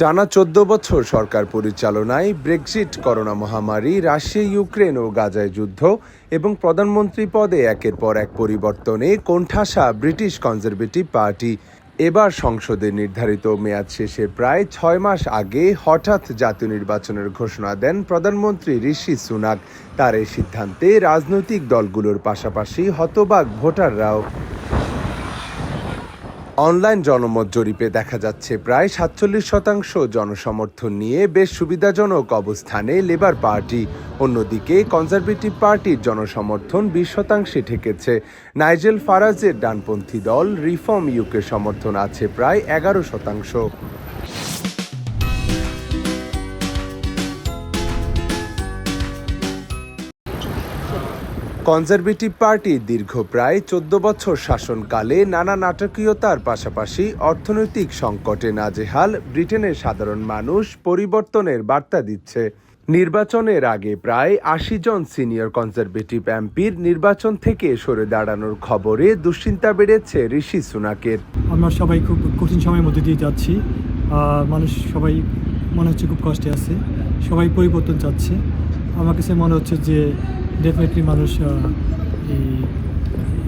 টানা চোদ্দ বছর সরকার পরিচালনায় ব্রেক্সিট করোনা মহামারী, রাশিয়া, ইউক্রেন ও গাজায় যুদ্ধ এবং প্রধানমন্ত্রী পদে একের পর এক পরিবর্তনে কোণঠাসা ব্রিটিশ কনজারভেটিভ পার্টি এবার সংসদে নির্ধারিত মেয়াদ শেষে প্রায় ছয় মাস আগে হঠাৎ জাতীয় নির্বাচনের ঘোষণা দেন প্রধানমন্ত্রী ঋষি সুনাক। তার এই সিদ্ধান্তে রাজনৈতিক দলগুলোর পাশাপাশি হতবাক ভোটাররাও অনলাইন জনমত জরিপে দেখা যাচ্ছে প্রায় সাতচল্লিশ শতাংশ জনসমর্থন নিয়ে বেশ সুবিধাজনক অবস্থানে লেবার পার্টি। অন্যদিকে কনজারভেটিভ পার্টির জনসমর্থন বিশ শতাংশে ঠেকেছে। নাইজেল ফারাজের ডানপন্থী দল রিফর্ম ইউকে সমর্থন আছে প্রায় এগারো শতাংশ। কনজারভেটিভ পার্টি দীর্ঘ প্রায় চোদ্দ বছর শাসনকালে নানা নাটকীয়তার পাশাপাশি অর্থনৈতিক সংকটে নাজেহাল ব্রিটেনের সাধারণ মানুষ পরিবর্তনের বার্তা দিচ্ছে। নির্বাচনের আগে প্রায় আশি জন সিনিয়র কনজারভেটিভ এমপির নির্বাচন থেকে সরে দাঁড়ানোর খবরে দুশ্চিন্তা বেড়েছে ঋষি সুনাকের। আমরা সবাই খুব কঠিন সময়ের মধ্যে দিয়ে যাচ্ছি। মানুষ সবাই মনে হচ্ছে খুব কষ্টে আছে। সবাই পরিবর্তন চাচ্ছে। আমার কাছে মনে হচ্ছে যে ডেফিনেটলি মানুষ আহ, এই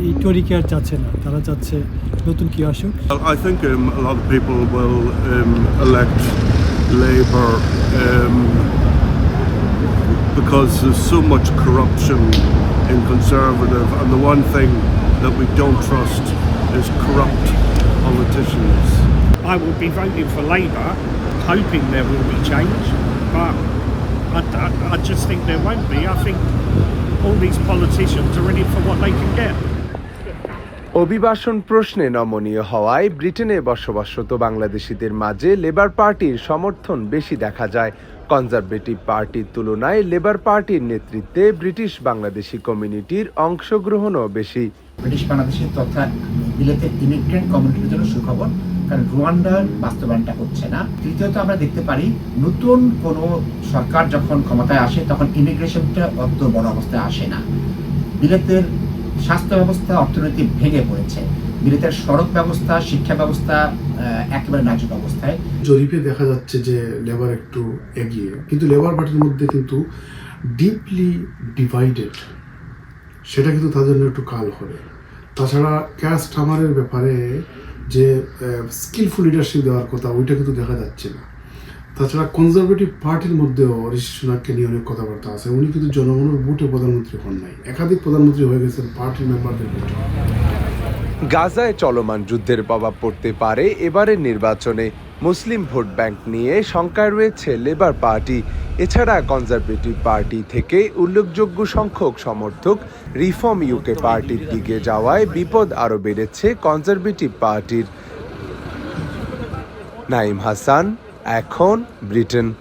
এই টরি কেয়ার চাচ্ছে না তারা চাচ্ছে নতুন কি আসুক Well, I think um, a lot of people will um, elect Labour um, because there's so much corruption in Conservative, and the one thing that we don't trust is corrupt politicians. I will be voting for Labour, hoping there will be change, but I, I, I just think there won't be. I think all these politicians are in it for what they can get. অভিবাসন প্রশ্নে নমনীয় হওয়ায় ব্রিটেনে বসবাসরত বাংলাদেশিদের মাঝে labour পার্টির সমর্থন বেশি দেখা যায়। কনজারভেটিভ পার্টির তুলনায় লেবার পার্টির নেতৃত্বে ব্রিটিশ বাংলাদেশি কমিউনিটির অংশগ্রহণও বেশি। ব্রিটিশ বাংলাদেশের তথা বিলেতে ইমিগ্রেন্ট কমিউনিটির জন্য সুখবর। কারণ রুয়ান্ডার বাস্তবায়নটা হচ্ছে না। তৃতীয়ত আমরা দেখতে পারি, নতুন কোনো সরকার যখন ক্ষমতায় আসে, তখন ইমিগ্রেশনটা অত বড় অবস্থায় আসে না। বিলেতের স্বাস্থ্য ব্যবস্থা, অর্থনীতি ভেঙে পড়েছে। বিলেতের সড়ক ব্যবস্থা, শিক্ষা ব্যবস্থা একেবারে নাজুক অবস্থায়। জরিপে দেখা যাচ্ছে যে লেবার একটু এগিয়ে, কিন্তু লেবার পার্টির মধ্যে কিন্তু ডিপলি ডিভাইডেড সেটা কিন্তু তাদের জন্য একটু কাল হবে। তাছাড়া ক্যাশ টামারের ব্যাপারে যে স্কিলফুল লিডারশিপ দেওয়ার কথা, ওইটা কিন্তু দেখা যাচ্ছে না। তাছাড়া কনজারভেটিভ পার্টির মধ্যেও ঋষি সুনাককে নিয়ে অনেক কথাবার্তা আছে। উনি কিন্তু জনগণের ভোটে প্রধানমন্ত্রী হন নাই। একাধিক প্রধানমন্ত্রী হয়ে গেছেন পার্টির মেম্বারদের ভোটে গাজায় চলমান যুদ্ধের প্রভাব পড়তে পারে এবারের নির্বাচনে। মুসলিম ভোট ব্যাংক নিয়ে শঙ্কায় রয়েছে লেবার পার্টি এছাড়া কনজারভেটিভ পার্টি থেকে উল্লেখযোগ্য সংখ্যক সমর্থক রিফর্ম ইউকে পার্টির দিকে যাওয়ায় বিপদ আরও বেড়েছে কনজারভেটিভ পার্টির। নাইম হাসান, এখন ব্রিটেন।